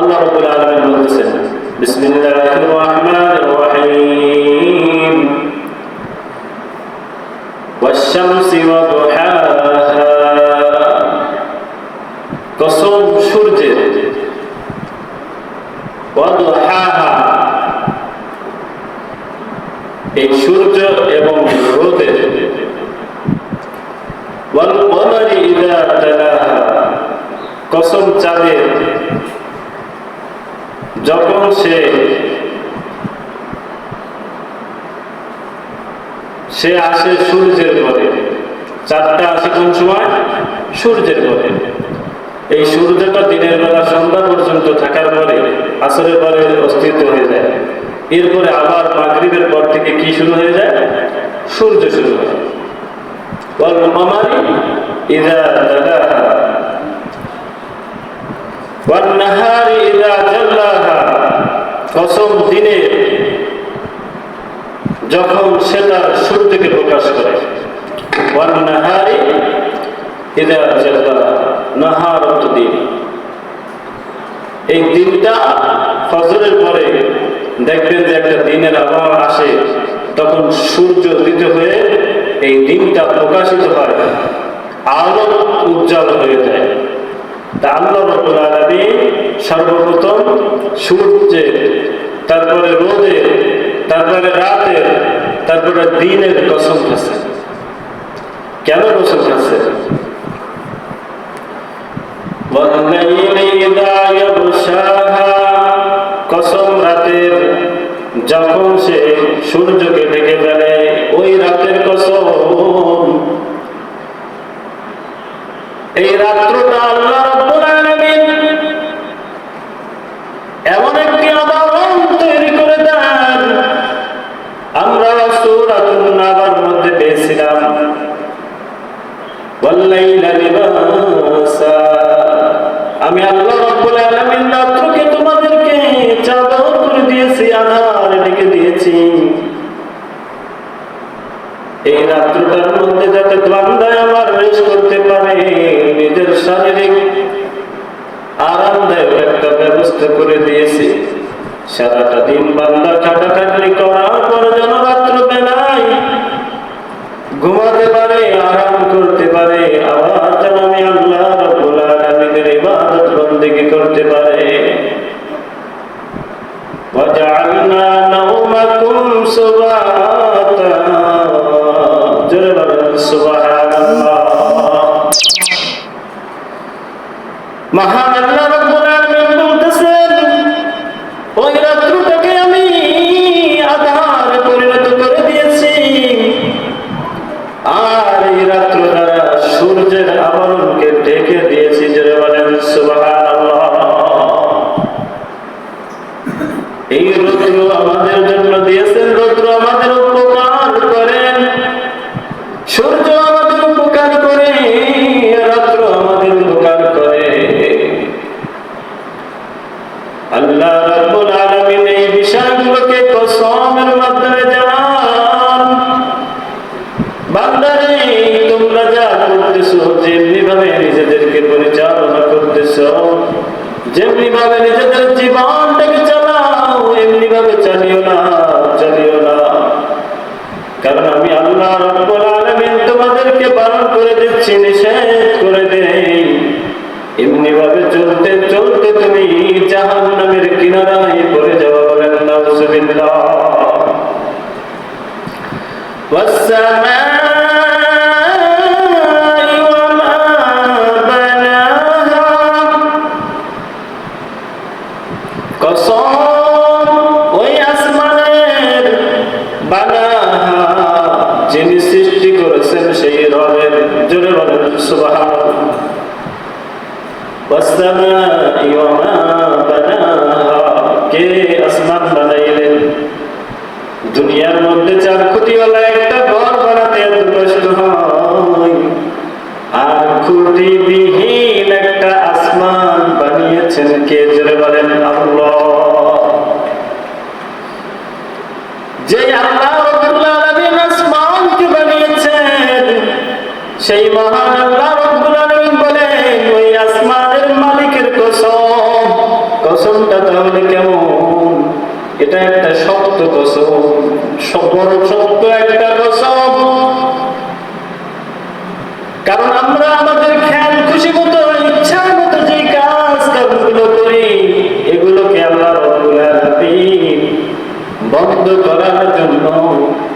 আল্লাহ রবুল আলমিন বলতেছেন বিসমিল্লাহির রহমানির রহিম والشمس وضحاها কসম সূর্যের ওয়াদুহাহা এই সূর্য এবং রোদের ওয়াল যখন সে আসে সূর্যের পরে চারটা আসে কোন সময়? সূর্যের পরে এই সূর্যটা দিনের বেলা সন্ধ্যা পর্যন্ত থাকার পরে আসরের পরে অস্তিত্ব হয়ে যায়। এরপরে আবার মাগরিবের পর থেকে কি শুরু হয়ে যায়? সূর্য শুরু হয়। ইদা জাল্লাহা কসম দিনে যখন সে তার সূর্যকে প্রকাশ করে নাহার দিন। এই দিনটা পরে যে একটা দিনের আবহাওয়া আসে, তখন সূর্য হয়ে এই দিনটা প্রকাশিত হয় আলো উজ্জ্বল হয়ে যায়। সর্বপ্রথম সূর্যের, তারপরে রোদের, তারপরে রাতের, তারপরে দিনের কসম খাচ্ছে। কেন কসম খাচ্ছে? কসম রাতের যখন সে সূর্যকে ঢেকে ফেলে, ওই রাতের কসম ব্যবস্থা করে দিয়েছি। সারাটা দিন বান্দা খাটাখাটনি করার পর যেন রাত্র বেলায় ঘুমাতে পারে, আরাম করতে পারে, আবার যেন আমি আল্লাহ রাব্বুল করতে পারে। যেমনি ভাবে নিজেদের জীবনটাকে চালাও এমনি ভাবে চালিও না চালিও না কারণ আমি আল্লাহ রব্বুল আলামিন তোমাদেরকে বারণ করে দিচ্ছি নিষেধ করে দেই এমনি ভাবে চলতে চলতে তুমি জাহান্নামের কিনারায় পড়ে যাওয়া বলেন নাউজুবিল্লাহ والسماء একটা মালিকের কসম তাহলে কেমন? এটা একটা শক্ত কসম বড় শক্ত একটা কসম কারণ আমরা আমাদের খেয়াল খুশি মতো ইচ্ছা মতো যে কাজ কামগুলো করি এগুলোকে আল্লাহ রব্বুল আলামিন বন্ধ করার জন্য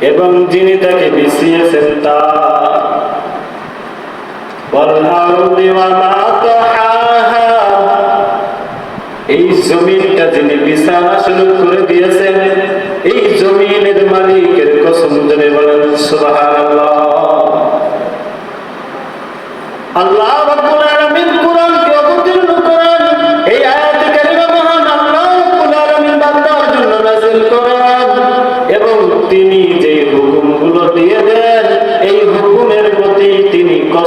এবং যিনি তাকে বিছিয়েছেন এই জমিনটা যিনি বিছানা শুরু করে দিয়েছেন, এই জমিনের মালিকের কসম জনে বলেন সুবাহ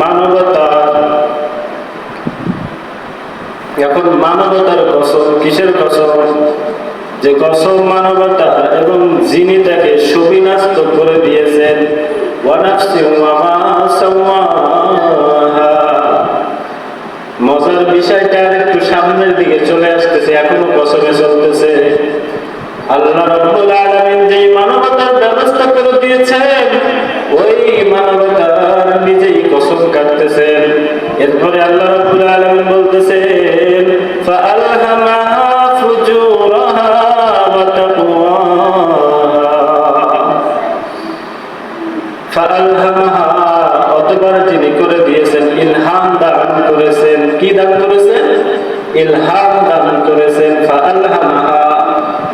মানবতা এখন মানবতার কসম কিসের কসম? যে কসম মানবতা এবং যিনি তাকে সুবিনাস্ত করে দিয়েছেন মজার বিষয়টা একটু সামনের দিকে চলে আসতেছে এখনও কসমে চলতেছে আল্লাহ রাব্বুল আলামিন যে মানবতার ব্যবস্থা করে দিয়েছেন, ওই মানবতার নিজেই কসম কাটতেছেন। এরপরে আল্লাহ রাব্বুল আলামিন বলতেছেন ফাআলহামাহা ফুজুরাহা ইলহাম দান করেছেন। কি দান করেছেন? ইলহাম দান করেছেন। ফাআলহামাহা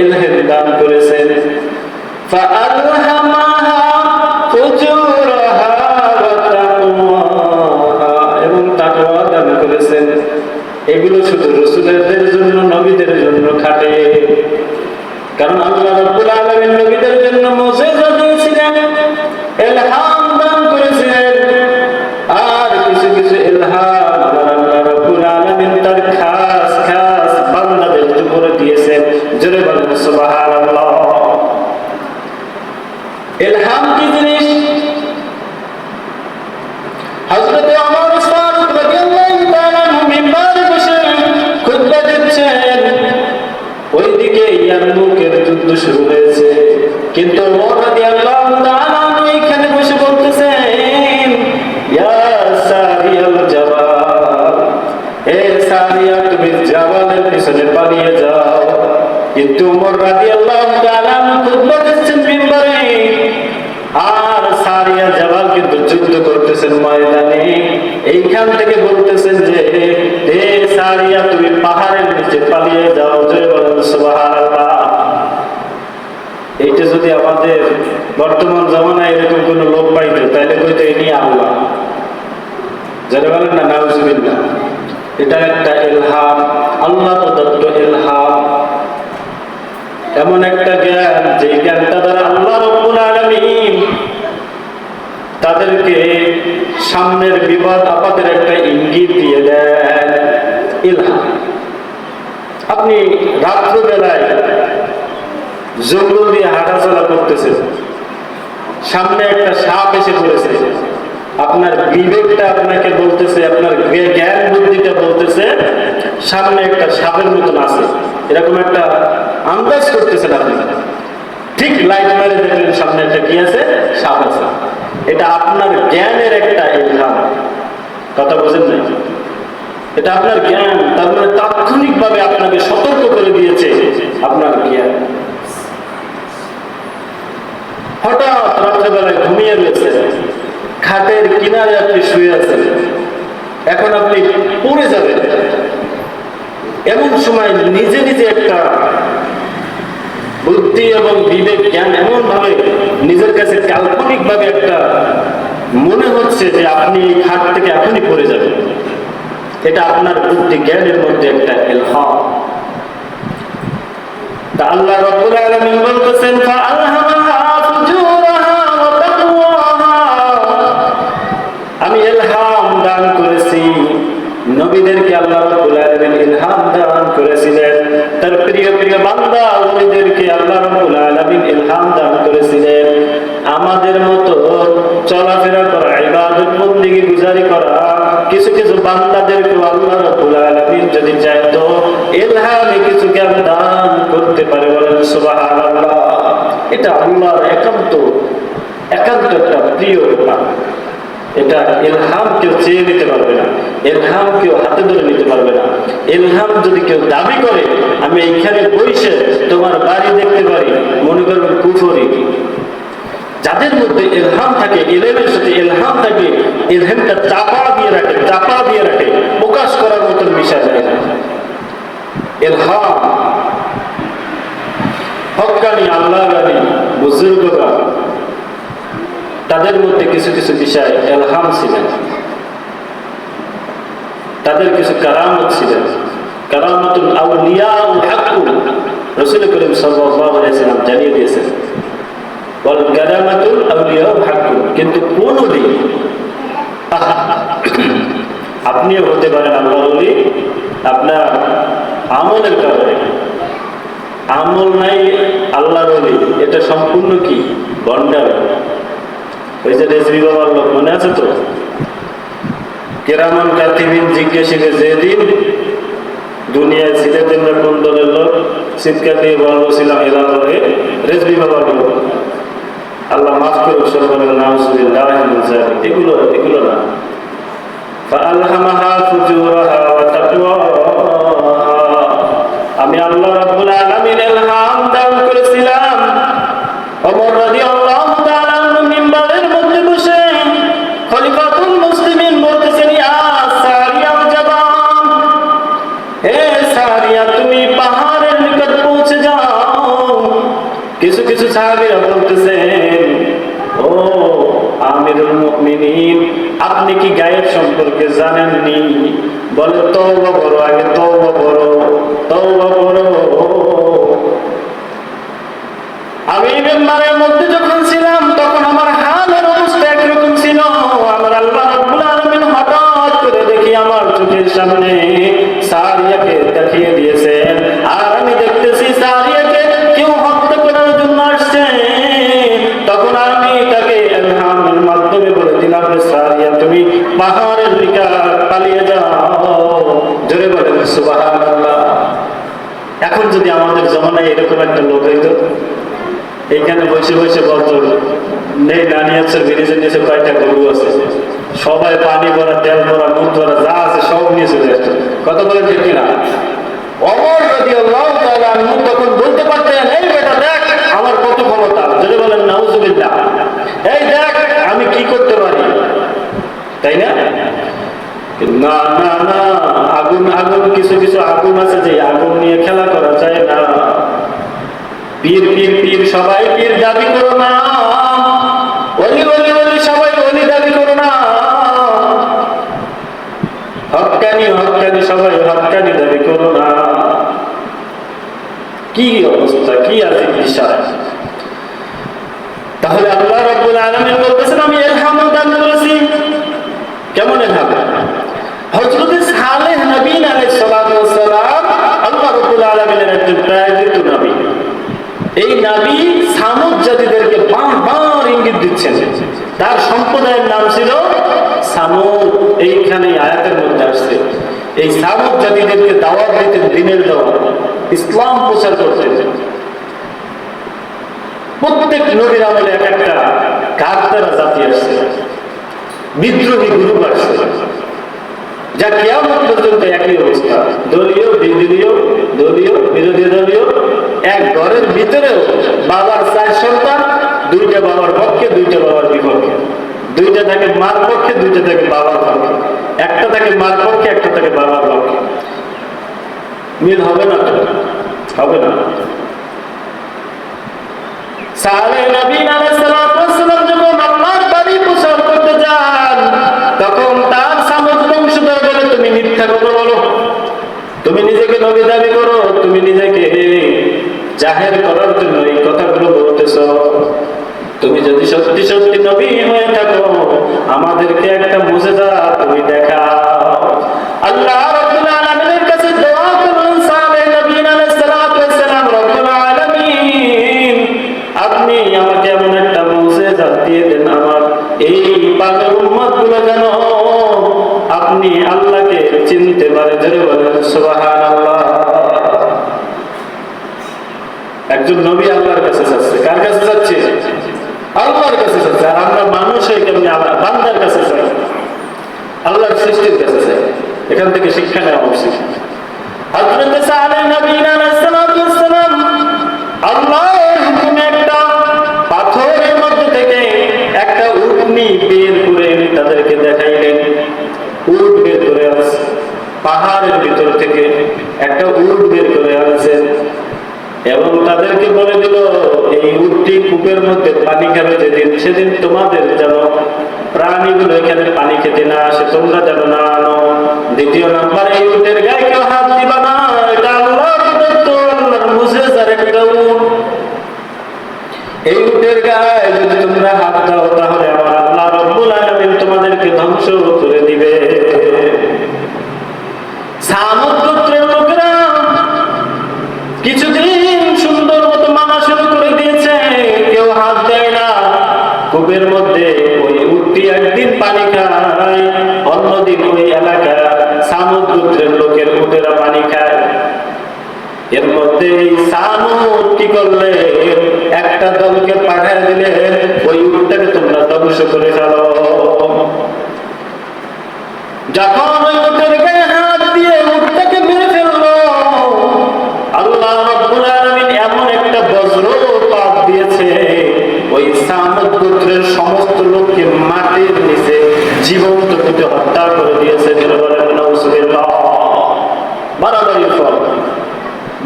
ইলহেম দান করেছেন। এবং তাকওয়া দান করেছেন। এগুলো শুধু রসুলের জন্য, নবীদের জন্য খাটে। কারণ আল্লাহ রাব্বুল নবীদের জন্য মুজিজা দিয়েছিলেন। যুদ্ধ শুরু হয়েছে। কিন্তু বসে কিন্তু আর সারিয়া কিন্তু এইখান থেকে বলতেছেন যে, হে সারিয়া, তুমি পাহাড়ের নিচে পালিয়ে যাও। জয় বলেন সুবহানাল্লাহ। এইটা যদি আমাদের বর্তমান জামানায় এরকম কোন লোক পাইতো, তাহলে কইতো এ নিয়ে আল্লাহ। যারা বলেন না, নাউজুবিল্লাহ, এটা একটা ইলহাম আল্লাহ প্রদত্ত এলহাম এমন একটা জ্ঞান যে জ্ঞানটা দ্বারা আল্লাহ রব্বুল আলামিন তাদেরকে সামনের বিপদ, আপদের একটা ইঙ্গিত দিয়ে দেন। ইলহাম। আপনি রাত্রবেলায় জঙ্গল দিয়ে হাঁটাচলা করতেছে। সামনে একটা সাপ এসে পড়েছে। আপনার বিবেকটা আপনাকে বলতেছে, আপনার জ্ঞান বুদ্ধিটা বলতেছে, সামনে একটা সাপের মতন আছে। এরকম একটা আন্দাজ করতেছেন আপনি। ঠিক লাইট মারে দেখলেন সামনে একটা কি আছে? সাপ আছে। এটা আপনার জ্ঞানের একটা ইলহাম। কথা বোঝেন নাই? এটা আপনার জ্ঞান, তার মানে তাৎক্ষণিকভাবে আপনাকে সতর্ক করে দিয়েছে আপনার জ্ঞান। হঠাৎ রাত্রেবেলায় ঘুমিয়ে রয়েছে। খাটের কিনারে আপনি শুয়ে আছেন। এখন আপনি পড়ে যাবেন। এমন সময় নিজে নিজে একটা বুদ্ধি এবং বিবেক, জ্ঞান এমন ভাবে নিজের কাছে কাল্পনিক ভাবে একটা মনে হচ্ছে যে আপনি এই খাট থেকে এখনই পড়ে যাবেন। এটা আপনার বুদ্ধি জ্ঞানের মধ্যে একটা এলহাম তা আল্লাহ রাব্বুল আলামিন বলতেছেন ফাআলহামাহা ফুজুরাহা আমাদের মতো চলাফেরা করা, ইবাদত বন্দেগী গুজারি করা, কিছু কিছু বান্দাদেরকে আল্লাহ রাব্বুল আলামিন যদি চাইতো ইলহামে কিছু জ্ঞান দান করতে পারে বলেন সুবহানাল্লাহ। এটা আল্লাহর একান্ত একান্ত একটা প্রিয় ব্যাপার। এটা ইলহাম কেউ চেয়ে নিতে পারবে না ইলহাম কেউ হাতে ধরে নিতে পারবে না। ইলহাম যদি কেউ দাবি করে, আমি এইখানে বসে তোমার বাড়ি দেখতে পারি, মনে করবেন কুফরি। যাদের মধ্যে এলহাম থাকে, ইলেমের সাথে ইলহাম থাকে, ইলহামটা চাপা দিয়ে রাখে, চাপা দিয়ে রাখে, প্রকাশ করার মতন বিষয় থাকে না। ইলহাম, হকানি আল্লাহ গানি বুজুর্গরা, তাদের মধ্যে কিছু কিছু বিষয় এলহাম ছিলেন। তাদের কিছু কারামত ছিলেন। কারামতুল আউলিয়া ও হাক্কুল রসুল করিম সাল্লাম জানিয়ে দিয়েছেন। বল কারামাতুল আউলিয়া ও হাক্কুল কিন্তু কোন ওলি আপনিও হতে পারেন আল্লাহ ওলি আপনার আমলের কারণে। আমল নাই আল্লাহর ওলি এটা সম্পূর্ণ কি? গন্ডার ওই যে রেজবি বাবার লোক, মনে আছে তো? কেরামন কাতিবিন জিজ্ঞাসিকে যেদিন দুনিয়ায় ছিলেন তোমরা কোন দলের লোক? চিৎকার দিয়ে বলব এলাম রেজবি বাবার লোক। আল্লাহ মাফ করুক সকলের নাম সুবিল্লাহ এগুলো এগুলো না। আমি আল্লাহ সম্পর্কে জানেননি। বলে, তওবা আগে তওবা আমি মেম্বারের মধ্যে যখন ছিলাম, তখন আমার হালের অবস্থা একরকম ছিল। আমার আল্লাহ হঠাৎ করে দেখি আমার চোখের সামনে সারিয়াকে দেখিয়ে দিয়েছেন। আর আমি দেখতেছি সারিয়াকে কেউ হত্যা করার জন্য আসছে। তখন আমি তাকে ইলহামের মাধ্যমে বলে দিলাম সারিয়া, তুমি পাহাড়ের দিকে পালিয়ে যাও জোরে বলেন সুবহানাল্লাহ এখন যদি আমাদের জমানায় এরকম একটা লোক হইতো এইখানে বসে বসে বলতো, নেই নানি আছে ব্রিজের নিচে কয়টা গরু আছে? সবাই পানি ভরা, তেল ভরা দুধ ভরা, যা আছে সব নিয়ে চলে আসতো। কত বলে ঠিক কিনা? অমর যদি তখন বলতে পারতেন, এই বেটা দেখ, আমার কত ক্ষমতা। যদি বলেন এই দেখ, আমি কি করতে পারি? তাই না? না না না আগুন আগুন, কিছু কিছু আগুন আছে যে আগুন নিয়ে খেলা করা যায় না। পীর পীর পীর, সবাই পীর, দাবি করো না। কি অবস্থা, কি আছে তাহলে আল্লাহ রাব্বুল আলামিন বলতেছেন, আমি ইলহাম কেমন হবে হজরত সালেহ নবীন আলাইহিস সালাতু ওয়াস সালাম আল্লাহ রাব্বুল আলামিনের একজন প্রেরিত নবী এই নবী সামুদ জাতিদেরকে বারবার ইঙ্গিত দিচ্ছেন। তার সম্প্রদায়ের নাম ছিল সামুদ। এইখানে আয়াতের মধ্যে আসছে, এই সামুদ জাতিদেরকে দাওয়াত দিতেন দিনের দাওয়াত ইসলাম প্রচার করতেন। প্রত্যেক নবীর আমলে এক একটা কাকতারা জাতি আসছে, বিদ্রোহী গ্রুপ আসছে, যা কেমন পর্যন্ত একই অবস্থা। দলীয় বিদলীয় দলীয়, বিরোধী দলীয় এক ঘরের ভিতরেও বাবার চার সন্তান, দুইটা বাবার পক্ষে, দুইটা বাবার বিপক্ষে। দুইটা থাকে মার পক্ষে, দুইটা থাকে বাবার পক্ষে। একটা থাকে মার পক্ষে, একটা থাকে বাবার পক্ষে। মিল হবে না হবে না। যখন প্রচার করতে তখন তার বংশধর বলে, তুমি বলো। তুমি নিজেকে নবী দাবি করো, তুমি নিজেকে জাহের করার জন্য এই কথাগুলো বলতেছ। তুমি যদি সত্যি সত্যি নবী হয়ে থাকো, আমাদেরকে একটা মুজেজা তুমি দেখাও। আল্লাহ আপনি আমাকে এমন আমার এই পাগল উম্মত যেন আপনি আল্লাহকে চিনতে পারে। ধরে বলেন একজন নবী আল্লাহর কাছে যাচ্ছে। কার কাছে যাচ্ছে? আল্লাহর কাছে যাচ্ছে। আর আমরা মানুষ কেমনি আল্লাহ বান্দার কাছে যাই? আল্লাহর সৃষ্টির কাছে যাই। এখান থেকে শিক্ষা নেওয়া উচিত আলাইহিস সালাতু ওয়াস সালাম আল্লাহর হুকুমে একটা পাথরের মধ্যে থেকে একটা উটনি বের করে এনে তাদেরকে দেখাইলেন উট বের করে আনছে পাহাড়ের ভিতর থেকে একটা উট বের করে আনছেন এবং তাদেরকে বলে দিল এই উটটি কূপের মধ্যে পানি খাবে যেদিন সেদিন তোমাদের যেন প্রাণীগুলো এখানে পানি খেতে না আসে, তোমরা যেন না আনো। দ্বিতীয় নাম্বার উটের গায়ে কেউ হাত দিবা না এই উটের গায়ে যদি তোমরা হাত দাও, তাহলে আমার আল্লাহ রব্বুল আলমিন তোমাদেরকে ধ্বংস করে দিবে সামুদ গোত্রের লোকেরা কিছুদিন সুন্দর মতো মানা শুরু করে দিয়েছে কেউ হাত দেয় না কূপের মধ্যে ওই উঠতি একদিন পানি খায় অন্যদিন ওই এলাকা সামুদ গোত্রের লোকের উটেরা পানি খায় এর মধ্যে এই কি করলে? একটা দলকে পাঠায় দিলে ওই উটটাকে তোমরা ধ্বংস করে ফেলো। যখন ওই উটের গায়ে হাত দিয়ে উটটাকে মেরে ফেলল আল্লাহ রাব্বুল আলামিন এমন একটা বজ্রপাত দিয়েছে ওই সামুদ গোত্রের সমস্ত লোককে মাটির নিচে জীবন্ত পুঁতে হত্যা করে দিয়েছে বাড়াবাড়ির ফল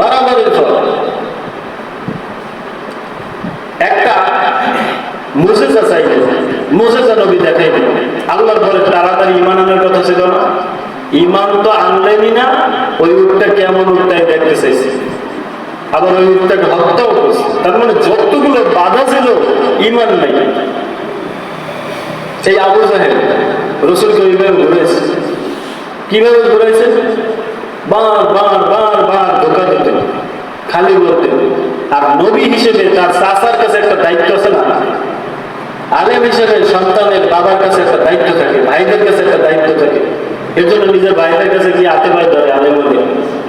বাড়াবাড়ির ফল। একটা মুসেজা চাইলে মুসেজা নবী দেখাইবে আল্লাহর পরে তাড়াতাড়ি ইমান আনার কথা ছিল ইমান তো আনলেনই না, ওই উঠটা কেমন উঠটাই দেখতে চাইছে। আবার ওই উঠটাকে হত্যাও করছে। তার মানে যতগুলো বাধা ছিল, ইমান নাই। এই আবু জাহেদ রসুলকে ওইভাবে ঘুরেছে কীভাবে ঘুরেছে বার বার বার বার ধোকা দিতে, খালি বলতে আর নবী হিসেবে তার চাচার কাছে একটা দায়িত্ব আছে না? আলেম হিসেবে সন্তানের বাবার কাছে একটা দায়িত্ব থাকে, ভাইদের কাছে একটা দায়িত্ব থাকে। এর জন্য নিজের ভাইদের কাছে গিয়ে হাতে পায়ে ধরে আলেম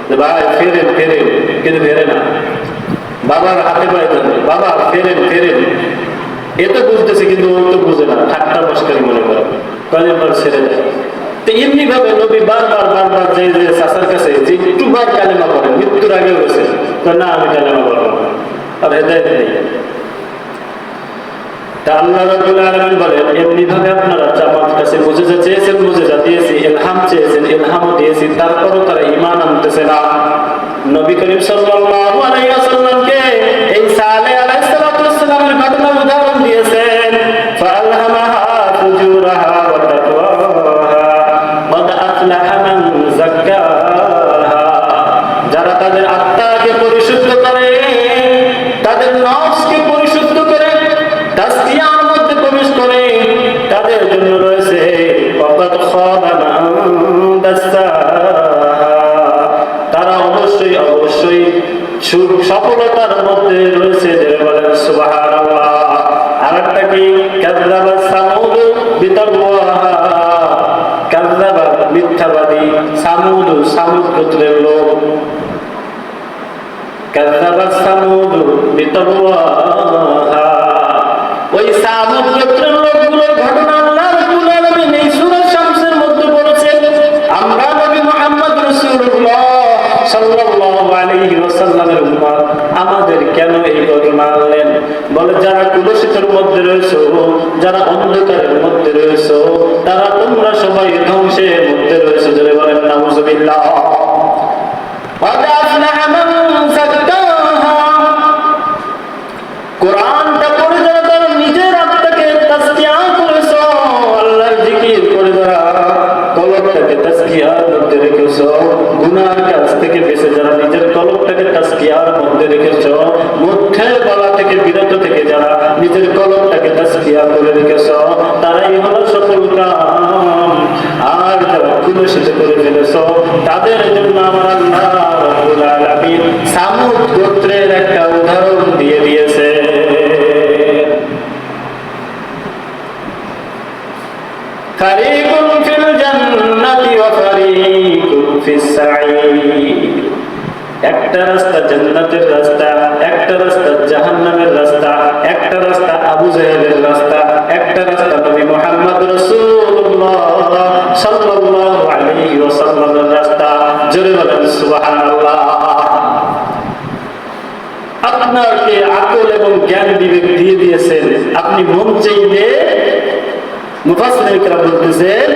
যে ভাই, ফেরেন ফেরেন, কিন্তু ফেরে না। বাবার হাতে পায়ে ধরে, বাবা, ফেরেন ফেরেন। এ তো বুঝতেছে, কিন্তু ও তো বুঝে না। ঠাট্টা মস্কারি মনে করে। পর ছেড়ে দেয় তো এমনি ভাবে নবী বারবার বারবার যে যে চাচার কাছে যে একটু বার কালেমা করেন মৃত্যুর আগে হয়েছে তো না, আমি কালেমা করব না। আর হেদায়ত নেই। তা তারপরও তারা ঈমান আনতেছে না। নবী করিম সাল্লাল্লাহু আলাইহি কুলসিতের মধ্যে রয়েছে, যারা অন্ধকারের মধ্যে রয়েছে, তারা তোমরা সবাই ধ্বংসের মধ্যে রয়েছে। যারা বলেন, নাউজুবিল্লাহ। ফেলেছো। তাদের জন্য আমার আল্লাহ সামুদ গোত্রের একটা উদাহরণ দিয়ে দিয়েছে। ফারিকুন ফিল জান্নাতি ওয়া ফারিকুন ফিস সাঈদ। একটা রাস্তা জান্নাতের রাস্তা, একটা রাস্তা জাহান্নামের রাস্তা, একটা রাস্তা আবু জাহেলের রাস্তা, একটা রাস্তা নবী মুহাম্মদ রাসূলুল্লাহ সাল্লাল্লাহু আলাইহি ওয়াসাল্লামের রাস্তা। জোরে বলেন, সুবহানাল্লাহ। আপনাকে আকল এবং জ্ঞান বিবেক দিয়ে দিয়েছেন। আপনি মন চাইলে মুফাসসিরিনরা বলতেছেন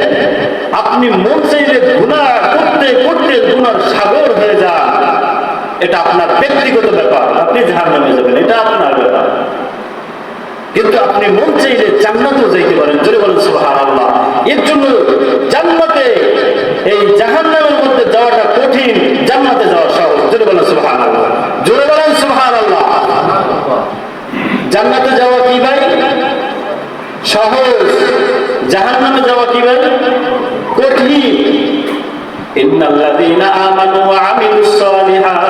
আপনি মন চাইলে গুনাহ করতে করতে গুনার সাগর হয়ে যান। এটা আপনার ব্যক্তিগত ব্যাপার, আপনি জাহার নামে যাবেন, এটা আপনার ব্যাপার। কিন্তু আপনি মন চাইলে জান্নাতেও যাইতে পারেন, জোরে বলেন সুহার আল্লাহ এর জন্য জান্নাতে, এই জাহান নামের মধ্যে যাওয়াটা কঠিন, জান্নাতে যাওয়া সহজ, জোরে বলেন সুহার আল্লাহ জোরে বলেন সুহার আল্লাহ জান্নাতে যাওয়া কি ভাই? সহজ। জাহান নামে যাওয়া কি ভাই? কঠিন। ইন্নাল্লাযীনা আমানু ওয়া আমিলুস সালিহাত।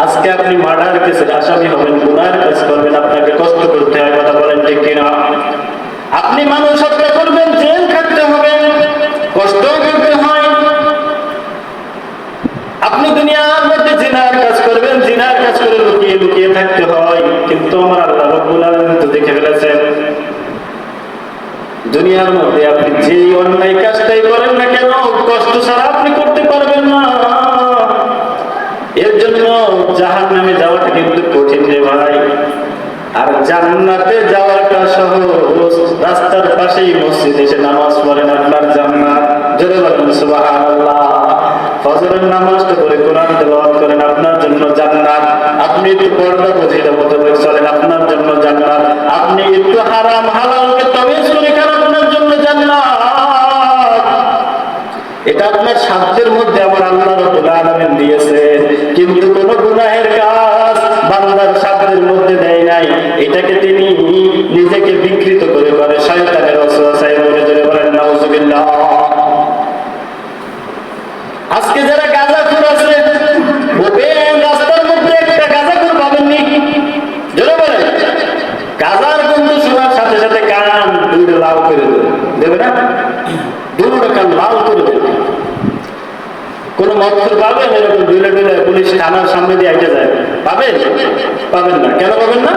আজকে আপনি মার্ডার কেসের আসামি হবেন গুনার কাজ করবেন আপনাকে কষ্ট করতে হয়, কথা বলেন ঠিক কিনা? আপনি মানুষ হত্যা করবেন জেল খাটতে হবে কষ্ট করতে হয়। আপনি দুনিয়ার মধ্যে জিনার কাজ করবেন, জিনার কাজ করে লুকিয়ে লুকিয়ে থাকতে হয়, কিন্তু আমার আল্লাহ রব্বুল আলামিন তো দেখে ফেলেছেন। দুনিয়ার মধ্যে আপনি যেই অন্যায় কাজটাই করেন না কেন, কষ্ট ছাড়া আপনি করতে পারবেন না। জাহান নামে যাওয়াটা কিন্তু কঠিন রে ভাই? আর জান্নাতে যাওয়াটা সহজ। রাস্তার পাশেই মসজিদ, এসে নামাজ পড়েন আপনার জান্নাত। জোরে বলেন, সুবহানাল্লাহ। ফজরের নামাজটা করে কোরআন তেলাওয়াত করেন, আপনার জন্য জান্নাত। আপনি একটু পর্দা বুঝিয়ে মোতাবেক চলেন, আপনার জন্য জান্নাত। আপনি একটু হারাম হালালকে তমিজ করে খান, আপনার জন্য জান্নাত। এটা আপনার সাধ্যের মধ্যে আমার আল্লাহ রাব্বুল আলামিন দিয়েছে কিন্তু কোন গুনাহের এটাকে তিনি নিজেকে বিকৃত করে করে শয়তানের ওয়াসওয়াসায় বলে ধরে বলেন, নাউজুবিল্লাহ। আজকে যারা আছে বলেন, গাঁজার গন্ধ শোনার সাথে সাথে কান করে দেবে দুটো করে দেবে পুলিশ থানার সামনে দিয়ে যায়। পাবেন? পাবেন না। কেন পাবেন না?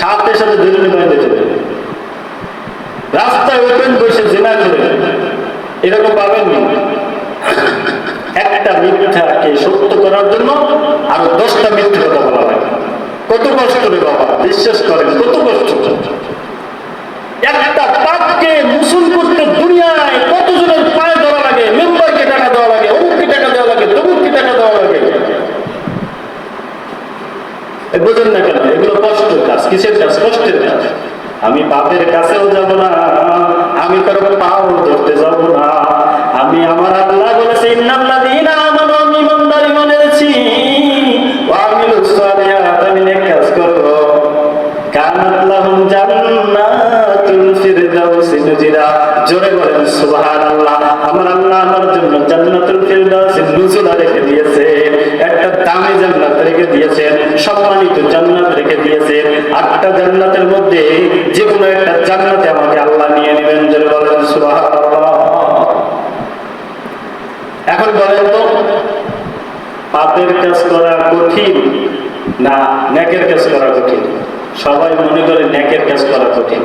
সাথে সাথে দুজনে বাইরে চলে রাস্তায় ওপেন বসে জেনা করে। এরকম পাবেন একটা মিথ্যাকে সত্য করার জন্য আরও দশটা মিথ্যা কথা বলা হয়। কত কষ্ট রে বাবা, বিশ্বাস করেন, কত কষ্ট। একটা পাপকে মুসুল করতে দুনিয়ায় কতজনের পায়ে ধরা লাগে, মেম্বারকে টাকা দেওয়া লাগে, অমুককে টাকা দেওয়া লাগে, তমুককে টাকা দেওয়া লাগে। বোঝেন না কেন? আমি বাপের কাছেও যাব না, আমি কারও পাও ধরতে যাব না। আমি আমার আল্লাহ বলেছে, ইন্নাল্লাযীনা আমানু, আমি ইমানদার ঈমান এনেছি ওয়া আমিলুস সালিহাত আমি নেক কাজ করব কানাতলাহুম জান্নাতুল ফিরদাউসি নুজিরা জোরে বলেন, সুবহানাল্লাহ। আমার আল্লাহ আমার জন্য জান্নাতুল ফিরদাউসি নুজুলা রেখে দিয়েছে। জান্নাত রেখে দিয়েছেন, সম্মানিত জান্নাত রেখে দিয়েছেন। আটটা জান্নাতের মধ্যে যে কোনো একটা জান্নাতে আমাকে আল্লাহ নিয়ে নেবেন, জোরে বলেন এখন বলেন তো, পাপের কাজ করা কঠিন না ন্যাকের কাজ করা কঠিন? সবাই মনে করে ন্যাকের কাজ করা কঠিন।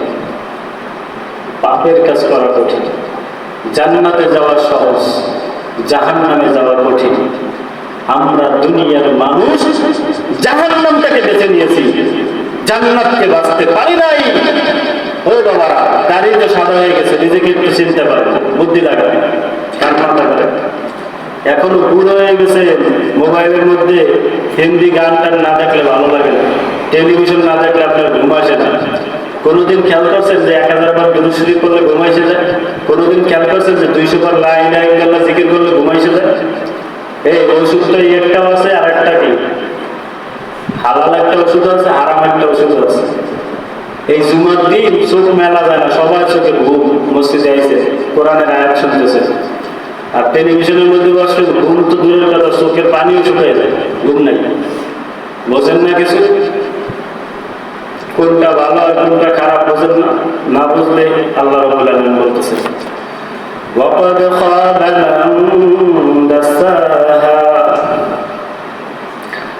পাপের কাজ করা কঠিন। জান্নাতে যাওয়া সহজ জাহান নামে যাওয়া কঠিন। আমরা দুনিয়ার মানুষ জাহান নামটাকে বেছে নিয়েছি। জান্নাতকে বাঁচতে পারি নাই। ও বাবারা দাঁড়িয়ে তো সাদা হয়ে গেছে, নিজেকে একটু চিনতে পারে বুদ্ধি লাগাবে কার মাথা এখনও বুড়ো হয়ে গেছে, মোবাইলের মধ্যে হিন্দি গান টান না দেখলে ভালো লাগে না। টেলিভিশন না দেখলে আপনার ঘুম আসে না। কোনোদিন খেয়াল করছেন যে এক হাজার বার গুরু শরীফ করলে ঘুম এসে যায়? কোনোদিন খেয়াল করছেন যে দুইশো বার লাইন লাইন গেলা জিকির করলে ঘুম এসে যায়? এই ওষুধটা এই একটাও আছে আর একটা কি হালাল একটা ওষুধ আছে হারাম একটা ওষুধ আছে এই জুমার দিন চোখ মেলা যায় না সবাই চোখে ঘুম মসজিদে আইছে কোরআনের আয়াত শুনতেছে আর টেলিভিশনের মধ্যে বসলে ঘুম তো দূরের কথা চোখের পানিও শুকিয়ে যায় ঘুম নাই বোঝেন না কিছু কোনটা ভালো আর কোনটা খারাপ বোঝেন না না বুঝলে আল্লাহ রবুল আলম বলতেছে وقد خاب من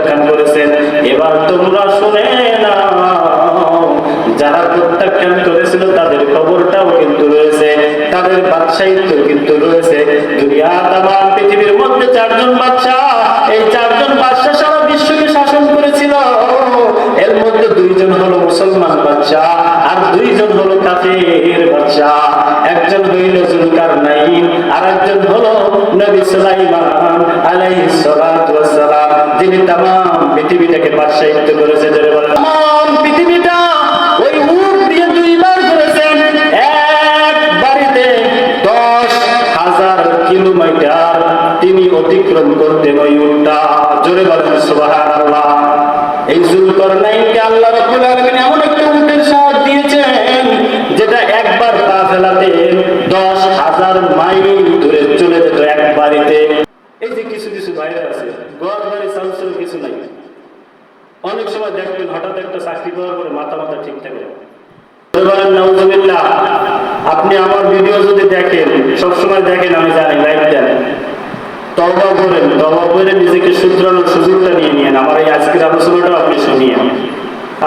প্রত্যাখ্যান করেছেন। এবার তোমরা শুনে নাও, যারা প্রত্যাখ্যান করেছিল, তাদের খবরটাও কিন্তু রয়েছে, তাদের বাদশাহিত্ব কিন্তু রয়েছে। দুনিয়া তামাম পৃথিবীর মধ্যে চারজন বাদশাহ, এই চারজন বাদশাহ সারা বিশ্বকে শাসন করেছিল। এর মধ্যে দুইজন হলো মুসলমান বাচ্চা আর দুইজন হলো কাফের বাচ্চা একজন হইল জুলকার নাইন আর একজন হলো নবী সুলাইমান তামাম পৃথিবীটাকে বাদশাহিত করেছে দশ হাজার কিলোমিটার তিনি অতিক্রম করতেন ওই উটটা। জোরে বলেন সুবহানাল্লাহ এই জুলকর নাইনকে আল্লাহ রাব্বুল আলামিন এমন একটা উটের সাথ দিয়েছেন যেটা একবার পা ফেলাতে দশ হাজার মাইল দূরে চলে যেত এক বাড়িতে এই যে কিছু কিছু বাইরে আছে ঘর বাড়ি চালচল কিছু নাই অনেক সময় দেখবেন হঠাৎ একটা চাকরি পাওয়ার পরে মাথা মাথা ঠিক থাকে বলেন নাউজুবিল্লাহ আপনি আমার ভিডিও যদি দেখেন সবসময় দেখেন, আমি জানি লাইভ দেন। তবা করেন তবা করে নিজেকে শুধরানোর সুযোগটা নিয়ে নিয়েন। আমার এই আজকের আলোচনাটাও আপনি শুনিয়েন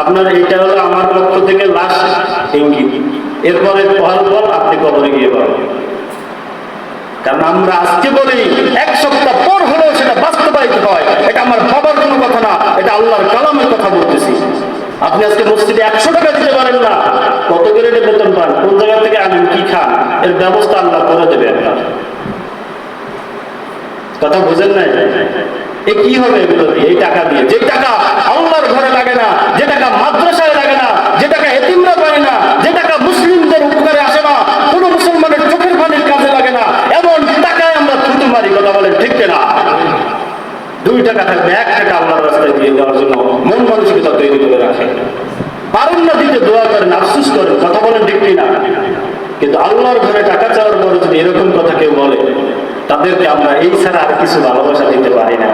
আপনার এটা হলো আমার পক্ষ থেকে লাস্ট ইঙ্গিত এরপরে ফল ফল আপনি কবরে গিয়ে পাবেন কারণ আমরা আজকে বলি, এক সপ্তাহ পর হলেও সেটা বাস্তবায়িত হয়। এটা আমার বাবার কোনো কথা না, এটা আল্লাহর কালামের কথা বলতেছি। আপনি আজকে মসজিদে একশো টাকা দিতে পারেন না। কত গ্রেডে বেতন পান কোন জায়গা থেকে আনেন, কি খান? এর ব্যবস্থা আল্লাহ করে দেবে আপনার। কথা বুঝেন নাই? এ কি হবে এই টাকা দিয়ে। যে টাকা আল্লাহর ঘরে লাগে না, যে টাকা মাদ্রাসায় লাগে না, যে টাকা এতিমরা পায় না, যে টাকা মুসলিমদের উপকারে আসে না, কোনো মুসলমানের চোখের পানির কাজে লাগে না, এমন টাকায় আমরা থুতু মারি, কথা বলেন ঠিক না টাকা থাকবে এক টাকা আল্লাহর রাস্তায় দিয়ে দেওয়ার জন্য মন মানসিকতা তৈরি করে রাখে। পারেন না দিতে দোয়া করেন আফসুস করেন কথা বলেন ঠিক না কিন্তু আল্লাহর ঘরে টাকা চাওয়ার পরে যদি এরকম কথা কেউ বলে, তাদেরকে আমরা এই ছাড়া আর কিছু ভালোবাসা দিতে পারি না।